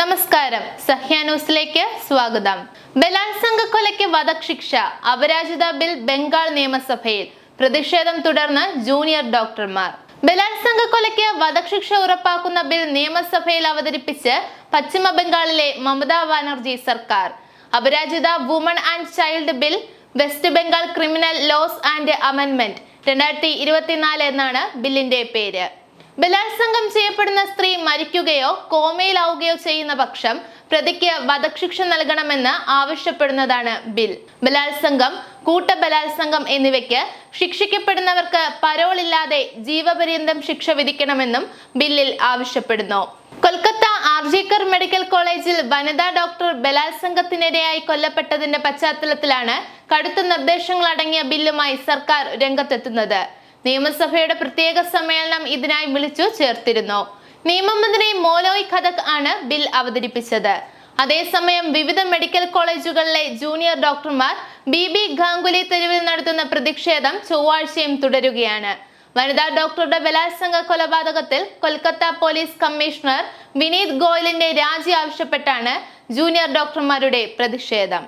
നമസ്കാരം. സഹ്യ ന്യൂസിലേക്ക് സ്വാഗതം. ബലാത്സംഗ കൊലയ്ക്ക് വധശിക്ഷ അപരാജിത ബിൽ ബംഗാൾ നിയമസഭയിൽ. പ്രതിഷേധം തുടർന്ന് ജൂനിയർ ഡോക്ടർമാർ. ബലാത്സംഗ കൊലയ്ക്ക് വധശിക്ഷ ഉറപ്പാക്കുന്ന ബിൽ നിയമസഭയിൽ അവതരിപ്പിച്ച് പശ്ചിമ ബംഗാളിലെ മമതാ ബാനർജി സർക്കാർ. Aparajita woman and child bill West Bengal criminal laws and അമെൻമെന്റ് രണ്ടായിരത്തി ഇരുപത്തിനാല് എന്നാണ് ബില്ലിന്റെ പേര്. ബലാത്സംഗം ചെയ്യപ്പെടുന്ന സ്ത്രീ മരിക്കുകയോ കോമയിലാവുകയോ ചെയ്യുന്ന പക്ഷം പ്രതിക്ക് വധശിക്ഷ നൽകണമെന്ന് ആവശ്യപ്പെടുന്നതാണ് ബിൽ. ബലാത്സംഗം കൂട്ടബലാത്സംഗം എന്നിവയ്ക്ക് ശിക്ഷിക്കപ്പെടുന്നവർക്ക് പരോളില്ലാതെ ജീവപര്യന്തം ശിക്ഷ വിധിക്കണമെന്നും ബില്ലിൽ ആവശ്യപ്പെടുന്നു. കൊൽക്കത്ത ആർജിക്കർ മെഡിക്കൽ കോളേജിൽ വനിതാ ഡോക്ടർ ബലാത്സംഗത്തിനിരയായി കൊല്ലപ്പെട്ടതിന്റെ പശ്ചാത്തലത്തിലാണ് കടുത്ത നിർദ്ദേശങ്ങൾ അടങ്ങിയ ബില്ലുമായി സർക്കാർ രംഗത്തെത്തുന്നത്. നിയമസഭയുടെ പ്രത്യേക സമ്മേളനം ഇതിനായി വിളിച്ചു ചേർത്തിരുന്നു. നിയമമന്ത്രി മോലോയ് ഖദക് ആണ് ബിൽ അവതരിപ്പിച്ചത്. അതേസമയം വിവിധ മെഡിക്കൽ കോളേജുകളിലെ ജൂനിയർ ഡോക്ടർമാർ ബി ബി ഗാംഗുലി തെരുവിൽ നടത്തുന്ന പ്രതിഷേധം ചൊവ്വാഴ്ചയും തുടരുകയാണ്. വനിതാ ഡോക്ടറുടെ ബലാത്സംഗ കൊലപാതകത്തിൽ കൊൽക്കത്ത പോലീസ് കമ്മീഷണർ വിനീത് ഗോയലിന്റെ രാജി ആവശ്യപ്പെട്ടാണ് ജൂനിയർ ഡോക്ടർമാരുടെ പ്രതിഷേധം.